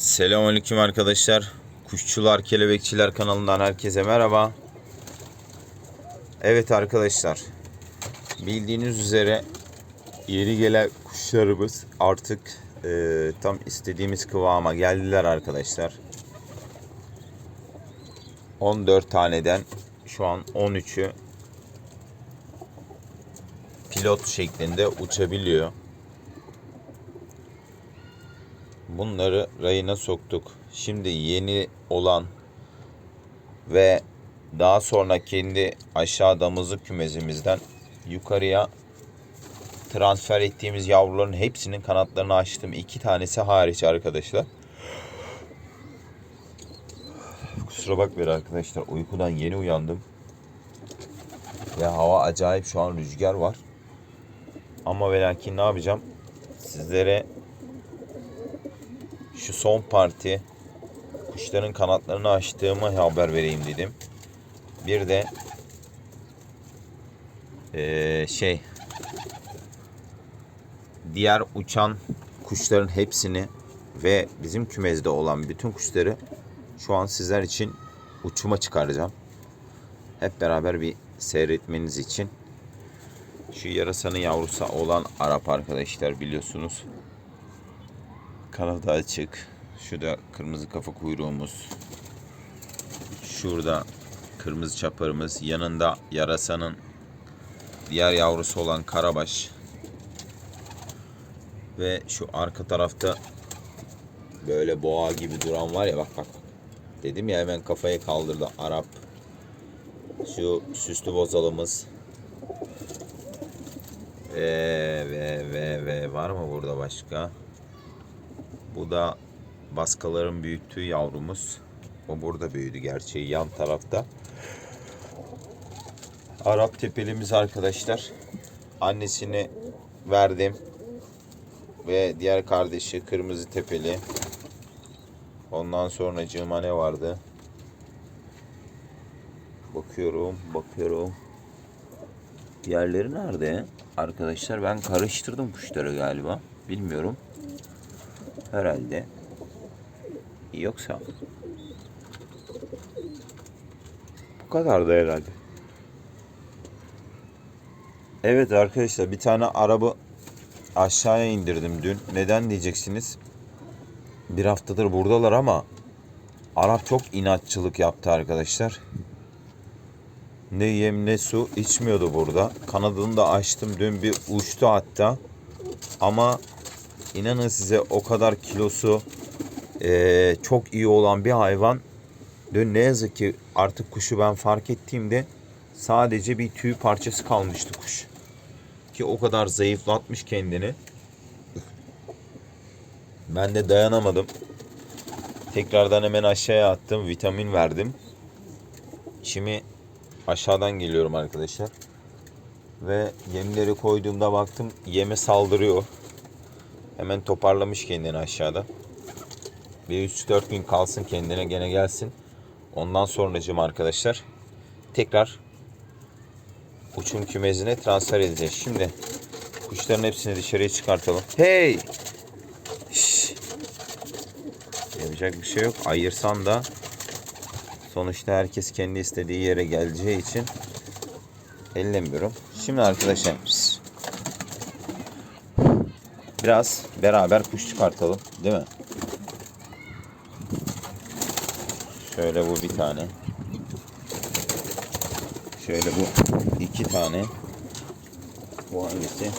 Selamünaleyküm arkadaşlar. Kuşçular, Kelebekçiler kanalından herkese merhaba. Evet arkadaşlar. Bildiğiniz üzere yeni gelen kuşlarımız artık e, tam istediğimiz kıvama geldiler arkadaşlar. 14 taneden şu an 13'ü pilot şeklinde uçabiliyor. Bunları rayına soktuk. Şimdi yeni olan ve daha sonra kendi aşağı damızlık kümezimizden yukarıya transfer ettiğimiz yavruların hepsinin kanatlarını açtım. İki tanesi hariç arkadaşlar. Kusura bakmayın arkadaşlar. Uykudan yeni uyandım. Ve hava acayip şu an rüzgar var. Ama ve lakin ne yapacağım? Sizlere şu son parti kuşların kanatlarını açtığımı haber vereyim dedim. Bir de eee, şey diğer uçan kuşların hepsini ve bizim kümezde olan bütün kuşları şu an sizler için uçuma çıkaracağım. Hep beraber bir seyretmeniz için. Şu yarasanın yavrusu olan Arap arkadaşlar biliyorsunuz. Kanadı açık. Şurada kırmızı kafa kuyruğumuz. Şurada kırmızı çaparımız. Yanında yarasanın diğer yavrusu olan karabaş. Ve şu arka tarafta böyle boğa gibi duran var ya bak bak. Dedim ya hemen kafayı kaldırdı Arap. Şu süslü bozalımız. Ve ve ve ve var mı burada başka? Bu da baskaların büyüttüğü yavrumuz. O burada büyüdü gerçeği yan tarafta. Arap tepelimiz arkadaşlar. Annesini verdim. Ve diğer kardeşi kırmızı tepeli. Ondan sonra cığıma ne vardı? Bakıyorum, bakıyorum. Diğerleri nerede? Arkadaşlar ben karıştırdım kuşları galiba. Bilmiyorum. Herhalde. Yoksa bu kadar da herhalde. Evet arkadaşlar bir tane araba aşağıya indirdim dün. Neden diyeceksiniz? Bir haftadır buradalar ama Arap çok inatçılık yaptı arkadaşlar. Ne yem ne su içmiyordu burada. Kanadını da açtım. Dün bir uçtu hatta. Ama inanın size o kadar kilosu eee, çok iyi olan bir hayvan. Dün ne yazık ki artık kuşu ben fark ettiğimde sadece bir tüy parçası kalmıştı kuş. Ki o kadar zayıflatmış kendini. Ben de dayanamadım. Tekrardan hemen aşağıya attım. Vitamin verdim. Şimdi aşağıdan geliyorum arkadaşlar. Ve yemleri koyduğumda baktım yeme saldırıyor. Hemen toparlamış kendini aşağıda. Bir 3-4 gün kalsın kendine gene gelsin. Ondan sonracım arkadaşlar tekrar uçum kümesine transfer edeceğiz. Şimdi kuşların hepsini dışarıya çıkartalım. Hey! Şşş! Yapacak bir şey yok. Ayırsan da sonuçta herkes kendi istediği yere geleceği için ellemiyorum. Şimdi arkadaşlar. Biraz beraber kuş çıkartalım. Değil mi? Şöyle bu bir tane. Şöyle bu iki tane. Bu hangisi?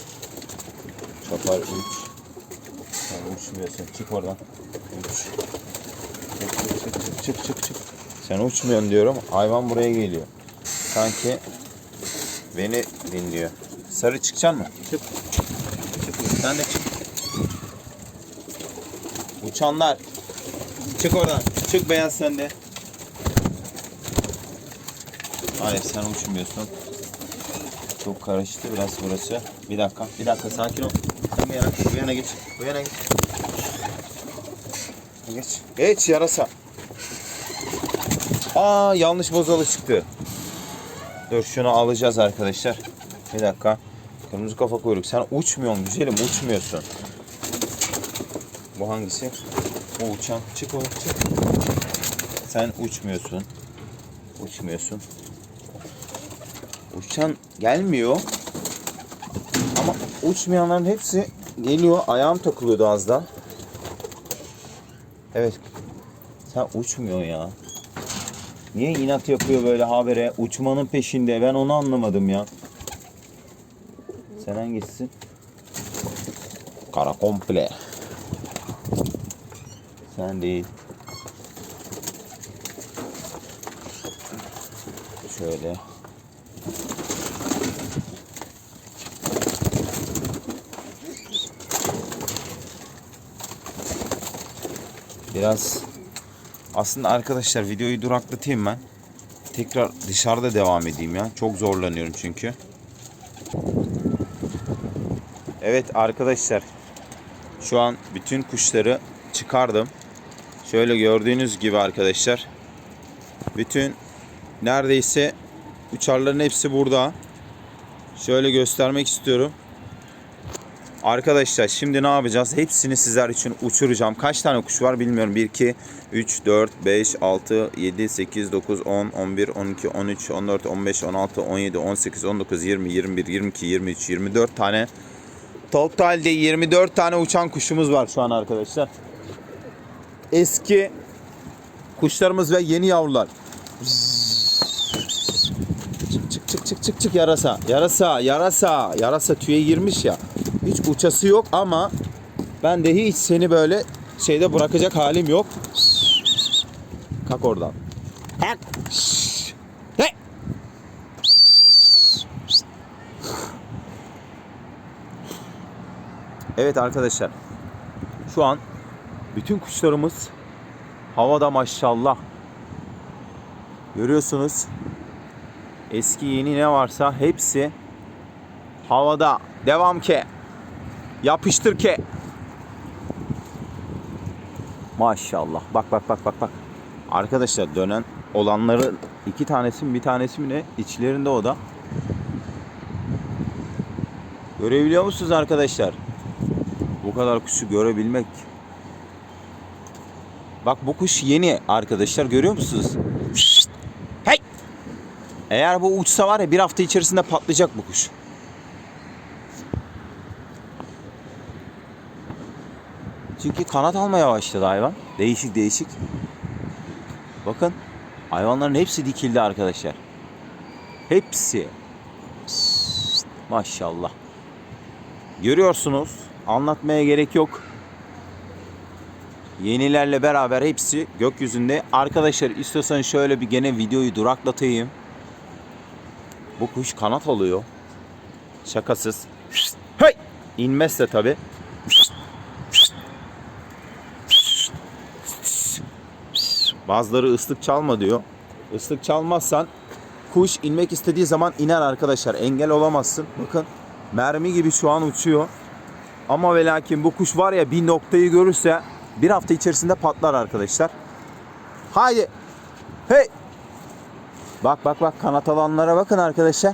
Çapar 3. Sen uçmuyorsun. Çık oradan. 3. Çık çık çık çık çık çık. Sen uçmuyorsun diyorum. Hayvan buraya geliyor. Sanki beni dinliyor. Sarı çıkacaksın mı? Çık. Çık. Sen de çık. Uçanlar. Çık oradan. Çık beyaz sen de. Hayır sen uçmuyorsun. Çok karıştı biraz burası. Bir dakika, bir dakika sakin ol. Sen bir yana, bu yana geç. Bu yana geç. Geç. Geç yarasa. Aa yanlış bozalı çıktı. Dur şunu alacağız arkadaşlar. Bir dakika. Kırmızı kafa kuyruk. Sen uçmuyorsun güzelim uçmuyorsun. Bu hangisi? O uçan. Çık oğlum çık. Sen uçmuyorsun. Uçmuyorsun. Uçan gelmiyor. Ama uçmayanların hepsi geliyor. Ayağım takılıyordu az da. Evet. Sen uçmuyor ya. Niye inat yapıyor böyle habere? Uçmanın peşinde. Ben onu anlamadım ya. Sen hangisisin? Kara komple. Sen değil. Şöyle. Biraz aslında arkadaşlar videoyu duraklatayım ben. Tekrar dışarıda devam edeyim ya. Çok zorlanıyorum çünkü. Evet arkadaşlar. Şu an bütün kuşları çıkardım. Şöyle gördüğünüz gibi arkadaşlar. Bütün neredeyse uçarların hepsi burada. Şöyle göstermek istiyorum. Arkadaşlar şimdi ne yapacağız? Hepsini sizler için uçuracağım. Kaç tane kuş var bilmiyorum. 1, 2, 3, 4, 5, 6, 7, 8, 9, 10, 11, 12, 13, 14, 15, 16, 17, 18, 19, 20, 21, 22, 23, 24 tane. Totalde 24 tane uçan kuşumuz var şu an arkadaşlar. Eski kuşlarımız ve yeni yavrular. Çık çık çık çık çık çık yarasa. Yarasa, yarasa. Yarasa tüye girmiş ya. Hiç uçası yok ama ben de hiç seni böyle şeyde bırakacak halim yok. Kalk oradan. Kalk. Evet arkadaşlar. Şu an bütün kuşlarımız havada maşallah. Görüyorsunuz. Eski yeni ne varsa hepsi havada. Devam ke. Yapıştır ke. Maşallah. Bak bak bak bak bak. Arkadaşlar dönen olanları iki tanesi mi bir tanesi mi ne? İçlerinde o da. Görebiliyor musunuz arkadaşlar? Bu kadar kuşu görebilmek. Bak bu kuş yeni arkadaşlar görüyor musunuz? Şşt! Hey! Eğer bu uçsa var ya bir hafta içerisinde patlayacak bu kuş. Çünkü kanat almaya başladı hayvan. Değişik değişik. Bakın hayvanların hepsi dikildi arkadaşlar. Hepsi. Şşt! Maşallah. Görüyorsunuz. Anlatmaya gerek yok. Yenilerle beraber hepsi gökyüzünde. Arkadaşlar istiyorsan şöyle bir gene videoyu duraklatayım. Bu kuş kanat alıyor. Şakasız. Hey! İnmezse tabi. Bazıları ıslık çalma diyor. Islık çalmazsan kuş inmek istediği zaman iner arkadaşlar. Engel olamazsın. Bakın mermi gibi şu an uçuyor. Ama ve lakin bu kuş var ya bir noktayı görürse bir hafta içerisinde patlar arkadaşlar. Haydi. Hey. Bak bak bak kanat alanlara bakın arkadaşlar.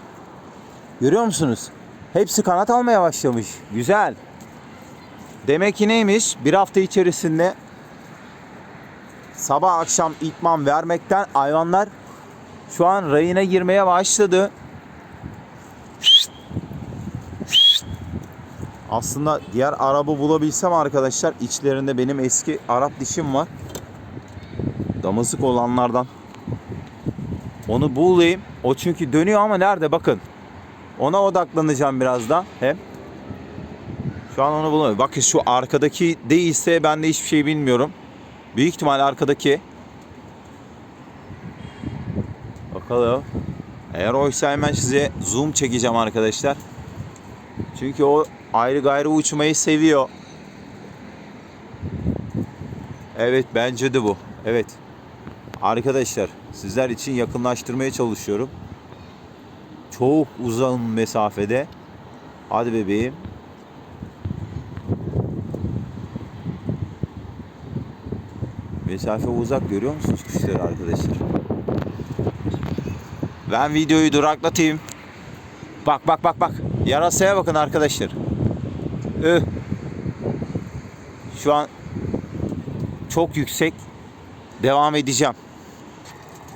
Görüyor musunuz? Hepsi kanat almaya başlamış. Güzel. Demek ki neymiş? Bir hafta içerisinde sabah akşam itman vermekten hayvanlar şu an rayına girmeye başladı. Aslında diğer arabı bulabilsem arkadaşlar içlerinde benim eski Arap dişim var. Damızlık olanlardan. Onu bulayım. O çünkü dönüyor ama nerede bakın. Ona odaklanacağım biraz da hem. Şu an onu bulamıyorum. Bakın şu arkadaki değilse ben de hiçbir şey bilmiyorum. Büyük ihtimal arkadaki. Bakalım. Eğer oysa hemen size zoom çekeceğim arkadaşlar. Çünkü o ayrı gayrı uçmayı seviyor. Evet bence de bu. Evet. Arkadaşlar sizler için yakınlaştırmaya çalışıyorum. Çok uzun mesafede. Hadi bebeğim. Mesafe uzak görüyor musunuz kuşları arkadaşlar? Ben videoyu duraklatayım. Bak bak bak bak. Yarasaya bakın arkadaşlar. Şu an çok yüksek. Devam edeceğim.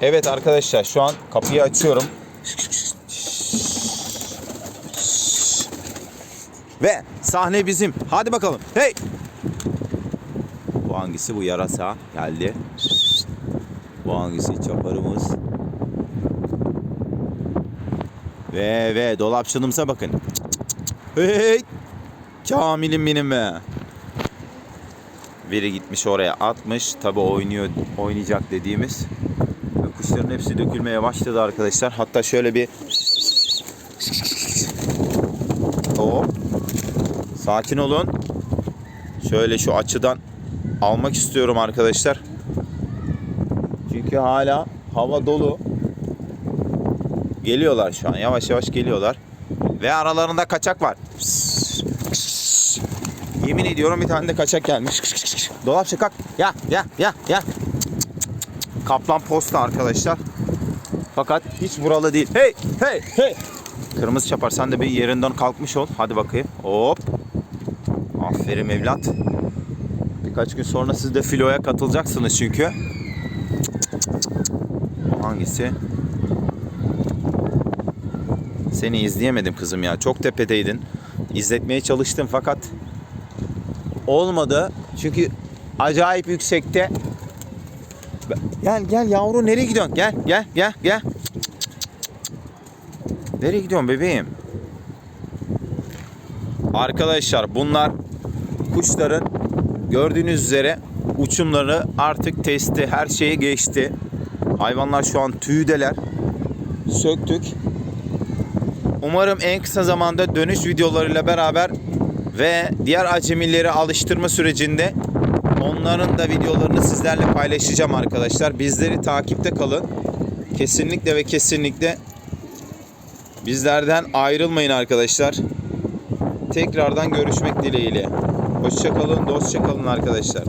Evet arkadaşlar şu an kapıyı açıyorum. Ve sahne bizim. Hadi bakalım. Hey! Bu hangisi? Bu yarasa geldi. Bu hangisi? Çaparımız. Ve ve dolapçınımıza bakın. Hey! Kamil'im benim be. Biri gitmiş oraya atmış. Tabi oynuyor, oynayacak dediğimiz. Kuşların hepsi dökülmeye başladı arkadaşlar. Hatta şöyle bir Hop. Sakin olun. Şöyle şu açıdan almak istiyorum arkadaşlar. Çünkü hala hava dolu. Geliyorlar şu an. Yavaş yavaş geliyorlar. Ve aralarında kaçak var. Yemin ediyorum bir tane de kaçak gelmiş. Dolapçı kalk. Ya ya ya ya. Kaplan posta arkadaşlar. Fakat hiç buralı değil. Hey hey hey. Kırmızı çapar sen de bir yerinden kalkmış ol. Hadi bakayım. Hop. Aferin evlat. Birkaç gün sonra siz de filoya katılacaksınız çünkü. Hangisi? Seni izleyemedim kızım ya. Çok tepedeydin. İzletmeye çalıştım fakat olmadı. Çünkü acayip yüksekte. Gel gel yavru nereye gidiyorsun? Gel gel gel gel. Nereye gidiyorsun bebeğim? Arkadaşlar bunlar kuşların gördüğünüz üzere uçumları artık testi her şeye geçti. Hayvanlar şu an tüydeler. Söktük. Umarım en kısa zamanda dönüş videolarıyla beraber ve diğer acemileri alıştırma sürecinde onların da videolarını sizlerle paylaşacağım arkadaşlar. Bizleri takipte kalın. Kesinlikle ve kesinlikle bizlerden ayrılmayın arkadaşlar. Tekrardan görüşmek dileğiyle. Hoşçakalın, dostça kalın arkadaşlar.